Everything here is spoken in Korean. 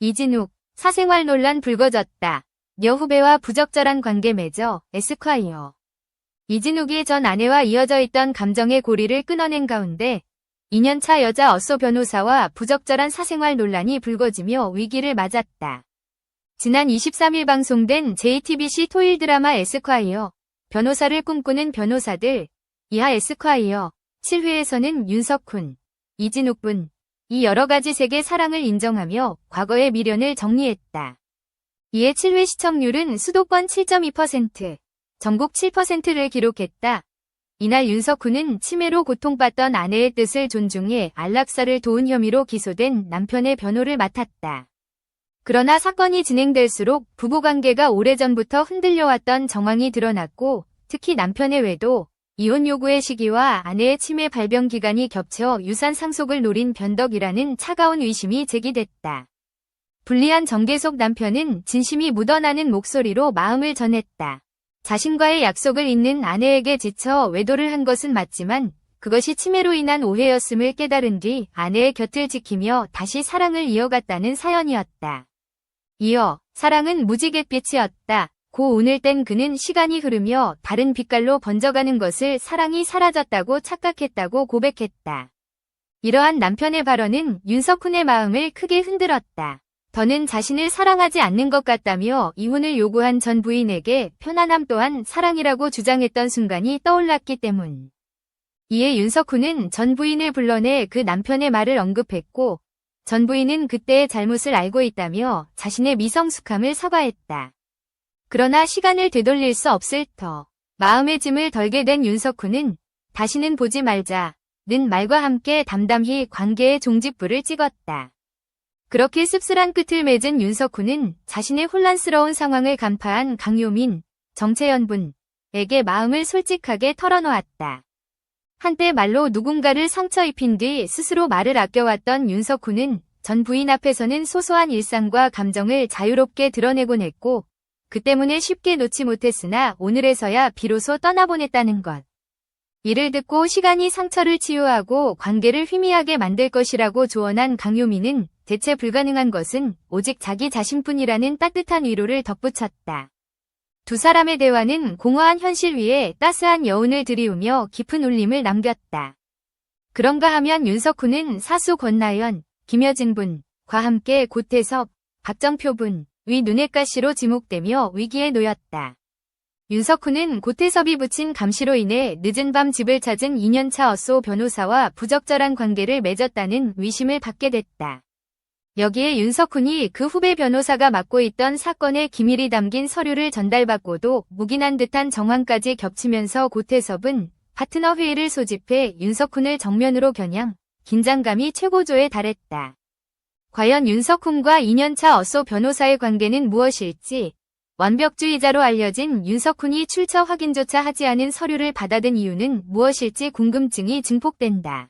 이진욱, 사생활 논란 불거졌다. 여후배와 부적절한 관계 맺어 에스콰이어. 이진욱이 전 아내와 이어져 있던 감정의 고리를 끊어낸 가운데 2년차 여자 어쏘 변호사와 부적절한 사생활 논란이 불거지며 위기를 맞았다. 지난 23일 방송된 JTBC 토일 드라마 에스콰이어 변호사를 꿈꾸는 변호사들 이하 에스콰이어 7회에서는 윤석훈, 이진욱분 이 여러 가지 세계 사랑을 인정하며 과거의 미련을 정리했다. 이에 7회 시청률은 수도권 7.2%, 전국 7%를 기록했다. 이날 윤석훈은 치매로 고통받던 아내의 뜻을 존중해 안락사를 도운 혐의로 기소된 남편의 변호를 맡았다. 그러나 사건이 진행될수록 부부관계가 오래전부터 흔들려왔던 정황이 드러났고 특히 남편의 외도, 이혼 요구의 시기와 아내의 치매 발병 기간이 겹쳐 유산 상속을 노린 변덕이라는 차가운 의심이 제기됐다. 불리한 정계 속 남편은 진심이 묻어나는 목소리로 마음을 전했다. 자신과의 약속을 잇는 아내에게 지쳐 외도를 한 것은 맞지만 그것이 치매로 인한 오해였음을 깨달은 뒤 아내의 곁을 지키며 다시 사랑을 이어갔다는 사연이었다. 이어 사랑은 무지갯빛이었다. 고 오늘 땐 그는 시간이 흐르며 다른 빛깔로 번져가는 것을 사랑이 사라졌다고 착각했다고 고백했다. 이러한 남편의 발언은 윤석훈의 마음을 크게 흔들었다. 더는 자신을 사랑하지 않는 것 같다며 이혼을 요구한 전 부인에게 편안함 또한 사랑이라고 주장했던 순간이 떠올랐기 때문. 이에 윤석훈은 전 부인을 불러내 그 남편의 말을 언급했고 전 부인은 그때의 잘못을 알고 있다며 자신의 미성숙함을 사과했다. 그러나 시간을 되돌릴 수 없을 터 마음의 짐을 덜게 된 윤석훈은 다시는 보지 말자 는 말과 함께 담담히 관계의 종직부를 찍었다. 그렇게 씁쓸한 끝을 맺은 윤석훈은 자신의 혼란스러운 상황을 간파한 강요민, 정채연분에게 마음을 솔직하게 털어놓았다. 한때 말로 누군가를 상처 입힌 뒤 스스로 말을 아껴왔던 윤석훈은 전 부인 앞에서는 소소한 일상과 감정을 자유롭게 드러내곤 했고 그 때문에 쉽게 놓지 못했으나 오늘에서야 비로소 떠나보냈다는 것. 이를 듣고 시간이 상처를 치유하고 관계를 희미하게 만들 것이라고 조언한 강요민은 대체 불가능한 것은 오직 자기 자신뿐이라는 따뜻한 위로를 덧붙였다. 두 사람의 대화는 공허한 현실 위에 따스한 여운을 들이우며 깊은 울림을 남겼다. 그런가 하면 윤석훈은 사수 권나연, 김여진 분과 함께 고태섭, 박정표 분, 위 눈엣가시로 지목되며 위기에 놓였다. 윤석훈은 고태섭이 붙인 감시로 인해 늦은 밤 집을 찾은 2년차 어쏘 변호사와 부적절한 관계를 맺었다는 위심을 받게 됐다. 여기에 윤석훈이 그 후배 변호사가 맡고 있던 사건의 기밀이 담긴 서류를 전달받고도 묵인한 듯한 정황까지 겹치면서 고태섭은 파트너 회의를 소집해 윤석훈을 정면으로 겨냥, 긴장감이 최고조에 달했다. 과연 윤석훈과 2년차 어쏘 변호사의 관계는 무엇일지, 완벽주의자로 알려진 윤석훈이 출처 확인조차 하지 않은 서류를 받아든 이유는 무엇일지 궁금증이 증폭된다.